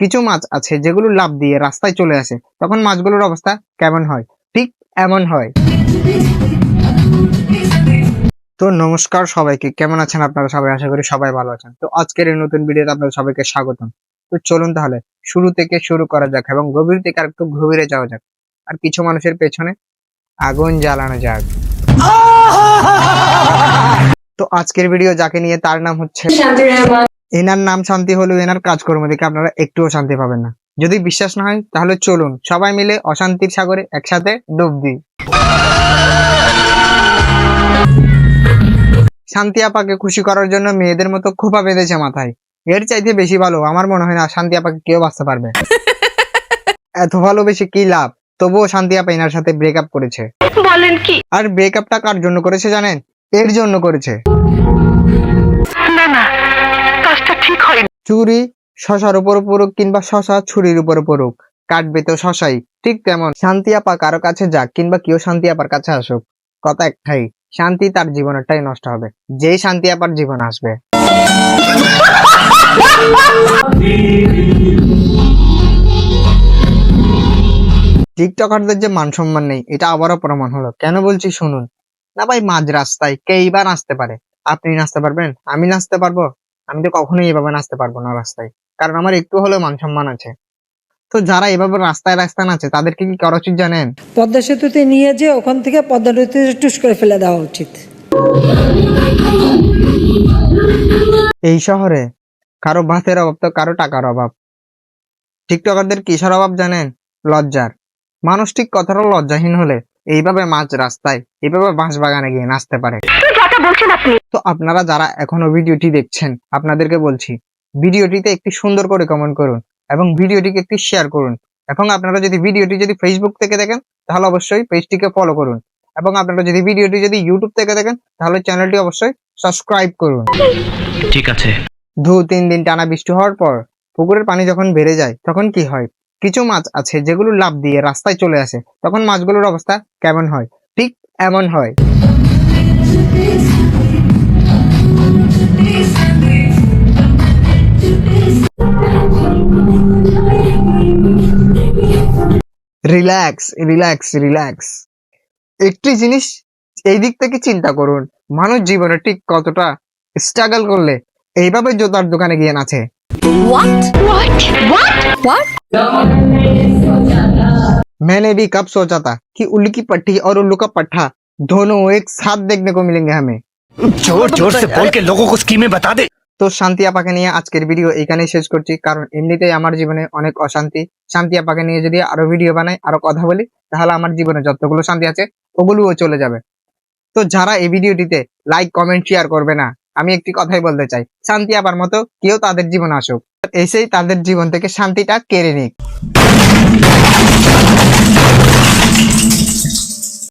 কিছু মাছ আছে যেগুলো লাভ দিয়ে রাস্তায় চলে আসে তখন মাছগুলোর অবস্থা কেমন হয়? ঠিক এমন হয়। তো নমস্কার সবাইকে কেমন আছেন আপনারা সবাই? আশা করি সবাই ভালো আছেন। তো আজকের এই নতুন ভিডিওতে আপনাদের সবাইকে স্বাগতম। তো চলুন তাহলে শুরু থেকে শুরু করা যাক এবং গভীর থেকে আর একটু গভীরে যাওয়া যাক। আর কিছু মানুষের পেছনে আগুন জ্বালানো যাক। তো আজকের ভিডিও যাকে নিয়ে তার নাম হচ্ছে এনার নাম শান্তি হলেও এনার কাজকর্ম দেখে আপনারা একটুও শান্তি পাবেন না। যদি বিশ্বাস না হয় তাহলে চলুন সবাই মিলে অশান্তির সাগরে একসাথে ডুব দিই। শান্তি আপাকে খুশি করার জন্য মেয়েদের মতো খোপা বেঁধেছে মাথায়। এর চাইতে বেশি ভালো আমার মনে হয় না শান্তি আপাকে কেউ বাঁচতে পারবে। এত ভালোবেসে কি লাভ? তবুও শান্তি আপা এনার সাথে ব্রেকআপ করেছে। বলেন কি? আর ব্রেকআপটা কার জন্য করেছে জানেন? এর জন্য করেছে। না না। চুরি, শশার উপর পড়ুক কিংবা শশা ছুরির উপর পড়ুক। কাটবে তো শশাই, ঠিক তেমন। শান্তি আপা কারও কাছে যাক কিংবা কেউ শান্তি আপার কাছে আসুক। কথা একটাই, শান্তি তার জীবনেরটাই নষ্ট হবে। যেই শান্তি আপার জীবন আসবে। টিকটকারদের যে মান সম্মান নেই, এটা আবারও প্রমাণ হলো। কেন বলছি শুনুন? না ভাই, মাঝ রাস্তায় কে এইবার নাচতে পারে। আপনি নাচতে পারবেন? আমি নাচতে পারব? আমি তো কখনোই এভাবে নাচতে পারব না রাস্তায়। কারণ আমার একটু হলেও মান সম্মান আছে। তো যারা এভাবে রাস্তায় রাস্তায় নাচে তাদেরকে কি করা উচিত জানেন? পদ্মা সেতুতে নিয়ে যে ওখান থেকে পদ্মা নদীতে টুস করে ফেলে দেওয়া উচিত। এই শহরে কারও ভাতের অভাব তো কারও টাকার অভাব। টিকটকারদের কিসের অভাব জানেন? লজ্জার। মানুষ ঠিক কতটা লজ্জাহীন হলে এইভাবে মাছ রাস্তায় এইভাবে বাঁশ বাগানে গিয়ে নাচতে পারে। যাটা বলছেন আপনি? তো আপনারা যারা এখনও ভিডিওটি দেখছেন আপনাদেরকে বলছি ভিডিওটিতে একটি সুন্দর করে কমেন্ট করুন এবং ভিডিওটিকে একটি শেয়ার করুন। এবং আপনারা যদি ভিডিওটি যদি ফেসবুক থেকে দেখেন তাহলে অবশ্যই পেজটিকে ফলো করুন। এবং আপনারা যদি ভিডিওটি যদি ইউটিউব থেকে দেখেন তাহলে চ্যানেলটি অবশ্যই সাবস্ক্রাইব করুন। ঠিক আছে। দু তিন দিন টানা বৃষ্টি হওয়ার পর পুকুরের পানি যখন বেড়ে যায় তখন কি হয়? কিছু মাছ আছে যেগুলো লাভ দিয়ে রাস্তায় চলে আসে তখন মাছগুলোর অবস্থা কেমন হয়? ঠিক এমন হয়। রিল্যাক্স রিল্যাক্স রিল্যাক্স একটি জিনিস এই দিক থেকে চিন্তা করুন মানুষ জীবনে ঠিক কতটা স্ট্রাগল করলে এইভাবে জোতার দোকানে গিয়ে নাচে मैंने भी कब सोचा था कि उल्लू की पट्टी और उल्लू का पट्टा दोनों एक साथ देखने को मिलेंगे हमें जोर जोर से बोल के लोगों को स्कीमें बता दे তো শান্তি আপাকে নিয়ে আজকের ভিডিও এখানেই শেষ করছি কারণ এমনিতেই আমার জীবনে অনেক অশান্তি শান্তি আপাকে নিয়ে যদি আরো ভিডিও বানাই আরো কথা বলি তাহলে আমার জীবনে যতগুলো শান্তি আছে ওগুলোও চলে যাবে তো যারা এই ভিডিওটিতে লাইক কমেন্ট শেয়ার করবে না আমি একটি কথাই বলতে চাই শান্তি আপার মতো কেউ তাদের জীবনে আসুক এসেই তাদের জীবন থেকে শান্তিটা কেড়ে নিক